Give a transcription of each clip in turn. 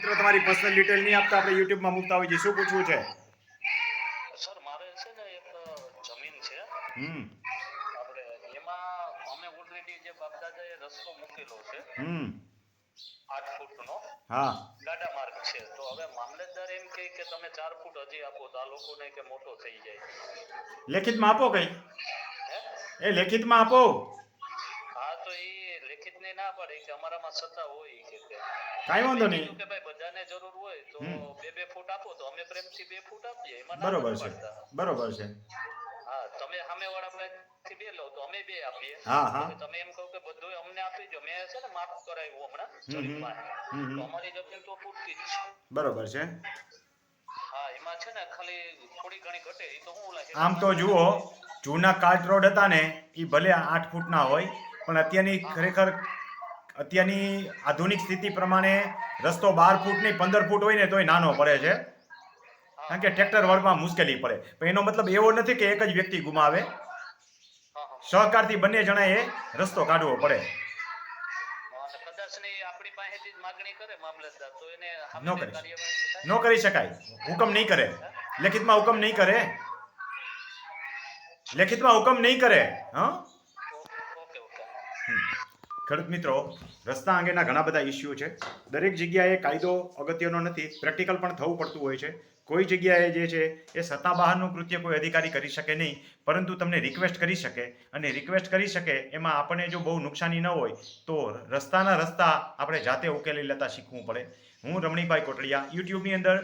મિત્રો તમારી personal detail નહીં આપતા આપણે યુટ્યુબમાં મૂકતા હોય છે શું પૂછવું છે? સર મારે છે ને એક જમીન છે. હમ. આપણે એમાં અમે ઓલરેડી જે બાપદાદાએ રસ્તો મૂકેલો છે હમ. આઠ ફૂટનો હા. ગાડા માર્ગ છે. તો હવે મામલતદાર એમ કહે કે તમે ચાર ફૂટ હજી આપો તો આ લોકોને કે મોટો થઈ જાય. લેખિતમાં આપો કઈ? એ લેખિતમાં આપો. હા તો એ લેખિત ને ના પડે કે અમારામાં સત્તા હોય કે કાંઈ વાંધો નહીં. કે ભાઈ તો. બે બે ફૂટ આપો તો અમે પ્રેમથી બે ફૂટ આપીએ. એમાં બરોબર છે. બરોબર છે. હા તમે સામેવાળા પાસેથી બે લો તો અમે બે આપીએ. હા હા. તમે એમ કહો કે બધું અમને આપી દો. મેં છે ને માફ કરાવ્યું હમણાં. તો અમારી જમીન તો પૂરતી જ છે. બરોબર છે. હા એમાં છે ને ખાલી થોડી ઘણી ઘટે. એ તો હું લાગે આમ તો જુઓ જૂના કાર્ટ રોડ હતા ને એ ભલે આઠ ફૂટના હોય પણ અત્યારની ખરેખર અત્યારની આધુનિક સ્થિતિ પ્રમાણે રસ્તો બાર ફૂટ નહીં પંદર ફૂટ હોય ને તોય નાનો પડે છે. કારણ કે ટ્રેક્ટર વર્ગમાં મુશ્કેલી પડે. પણ એનો મતલબ એવો નથી કે એક જ વ્યક્તિ ગુમાવે. સહકારથી બંને જણાએ રસ્તો કાઢવો પડે. ને કરે ન શકાય. હુકમ નહીં કરે. લેખિતમાં હુકમ નહીં કરે. લેખિતમાં હુકમ નહીં કરે. હા? ખેડૂત મિત્રો, રસ્તા અંગેના ઘણા બધા ઇસ્યુ છે. દરેક જગ્યાએ કાયદો અગત્યનો નથી પ્રેક્ટિકલ પણ થવું પડતું હોય છે. કોઈ જગ્યાએ જે છે એ સત્તા બહારનું કૃત્ય કોઈ અધિકારી કરી શકે નહીં, પરંતુ તમને રિક્વેસ્ટ કરી શકે. અને રિક્વેસ્ટ કરી શકે એમાં આપણને જો બહુ નુકસાની ન હોય, તો રસ્તાના રસ્તા આપણે જાતે ઉકેલી લેતા શીખવું પડે. હું રમણીભાઈ કોટડિયા, યુટ્યુબની અંદર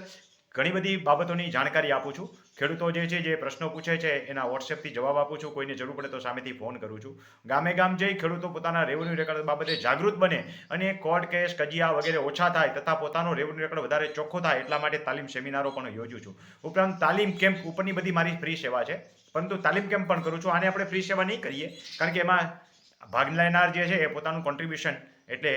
ઘણી બધી બાબતોની જાણકારી આપું છું. ખેડૂતો જે છે, જે પ્રશ્નો પૂછે છે, એના વોટ્સએપથી જવાબ આપું છું. કોઈને જરૂર પડે તો સામેથી ફોન કરું છું. ગામે ગામ જઈ ખેડૂતો પોતાના રેવન્યુ રેકર્ડ બાબતે જાગૃત બને અને કોર્ટ કેસ કજિયા વગેરે ઓછા થાય તથા પોતાનો રેવન્યુ રેકર્ડ વધારે ચોખ્ખો થાય એટલા માટે તાલીમ સેમિનારો પણ યોજું છું. ઉપરાંત તાલીમ કેમ્પ ઉપરની બધી મારી ફ્રી સેવા છે. પરંતુ તાલીમ કેમ્પ પણ કરું છું. આને આપણે ફ્રી સેવા નહીં કરીએ. કારણ કે એમાં ભાગ લેનાર જે છે, એ પોતાનું કોન્ટ્રીબ્યુશન એટલે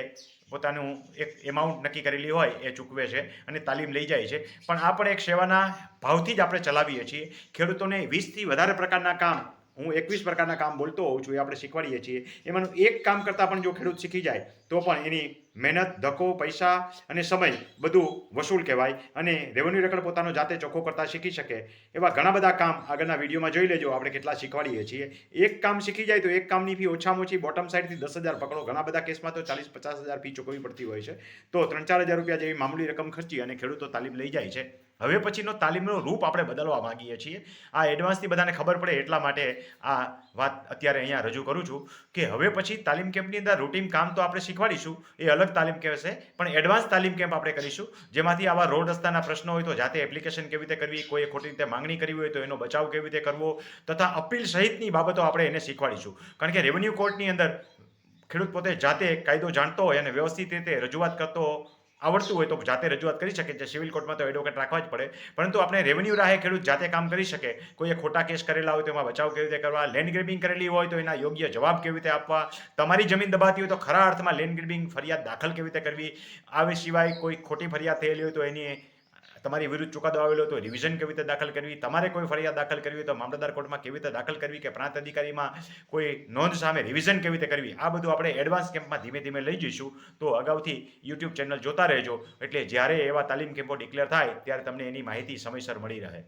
પોતાનું એક એમાઉન્ટ નક્કી કરેલી હોય એ ચૂકવે છે અને તાલીમ લઈ જાય છે. પણ આ પણ એક સેવાના ભાવથી જ આપણે ચલાવીએ છીએ. ખેડૂતોને વીસથી વધારે પ્રકારના કામ હું એકવીસ પ્રકારના કામ બોલતો હોઉં છું એ આપણે શીખવાડીએ છીએ. એમાંનું એક કામ કરતાં પણ જો ખેડૂત શીખી જાય, તો પણ એની મહેનત, ધક્કો, પૈસા અને સમય બધું વસૂલ કહેવાય અને રેવન્યુ રેકર્ડ પોતાનો જાતે ચોખ્ખો કરતા શીખી શકે. એવા ઘણા બધા કામ આગળના વિડીયોમાં જોઈ લેજો, આપણે કેટલા શીખવાડીએ છીએ. એક કામ શીખી જાય તો એક કામની ફી ઓછામાં ઓછી બોટમ સાઈડથી દસ હજાર પકડો. ઘણા બધા કેસમાં તો ચાલીસ પચાસ હજાર ફી ચૂકવવી પડતી હોય છે. તો ત્રણ ચાર હજાર રૂપિયા જેવી મામૂલી રકમ ખર્ચી અને ખેડૂતો તાલીમ લઈ જાય છે. હવે પછીનો તાલીમનો રૂપ આપણે બદલવા માગીએ છીએ. આ એડવાન્સથી બધાને ખબર પડે એટલા માટે આ વાત અત્યારે અહીંયા રજૂ કરું છું કે હવે પછી તાલીમ કેમ્પની અંદર રૂટીન કામ તો આપણે શીખવાડીશું, એ અલગ તાલીમ કહેશે પણ એડવાન્સ તાલીમ કેમ્પ આપણે કરીશું, જેમાંથી આવા રોડ રસ્તાના પ્રશ્નો હોય તો જાતે એપ્લિકેશન કેવી રીતે કરવી, કોઈએ ખોટી રીતે માંગણી કરવી હોય તો એનો બચાવ કેવી રીતે કરવો, તથા અપીલ સહિતની બાબતો આપણે એને શીખવાડીશું. કારણ કે રેવન્યુ કોર્ટની અંદર ખેડૂત પોતે જાતે કાયદો જાણતો હોય અને વ્યવસ્થિત રીતે રજૂઆત કરતો આવડતું હોય તો જાતે રજૂઆત કરી શકે છે. સિવિલ કોર્ટમાં તો એડવોકેટ રાખવા જ પડે. પરંતુ આપણે રેવન્યુ રાહે ખેડૂત જાતે કામ કરી શકે. કોઈએ ખોટા કેસ કરેલા હોય તો એમાં બચાવ કેવી રીતે કરવા લેન્ડ ગ્રેબિંગ કરેલી હોય તો એના યોગ્ય જવાબ કેવી રીતે આપવા, તમારી જમીન દબાતી હોય તો ખરા અર્થમાં લેન્ડ ગ્રેબિંગ ફરિયાદ દાખલ કેવી રીતે કરવી, આવે સિવાય કોઈ ખોટી ફરિયાદ થયેલી હોય તો એની તમારી વિરુદ્ધ ચુકાદો આવેલો તો રિવિઝન કેવી રીતે દાખલ કરવી? તમારે કોઈ ફરિયાદ દાખલ કરવી તો મામલતદાર કોર્ટમાં કેવી રીતે દાખલ કરવી કે પ્રાંત અધિકારીમાં કોઈ નોંધ સામે રિવિઝન કેવી રીતે કરવી? આ બધું આપણે એડવાન્સ કેમ્પમાં ધીમે ધીમે લઈ જઈશું. તો અગાઉથી યુટ્યુબ ચેનલ જોતા રહેજો. એટલે જ્યારે એવા તાલીમ કેમ્પો ડિક્લેર થાય, ત્યારે તમને એની માહિતી સમયસર મળી રહે.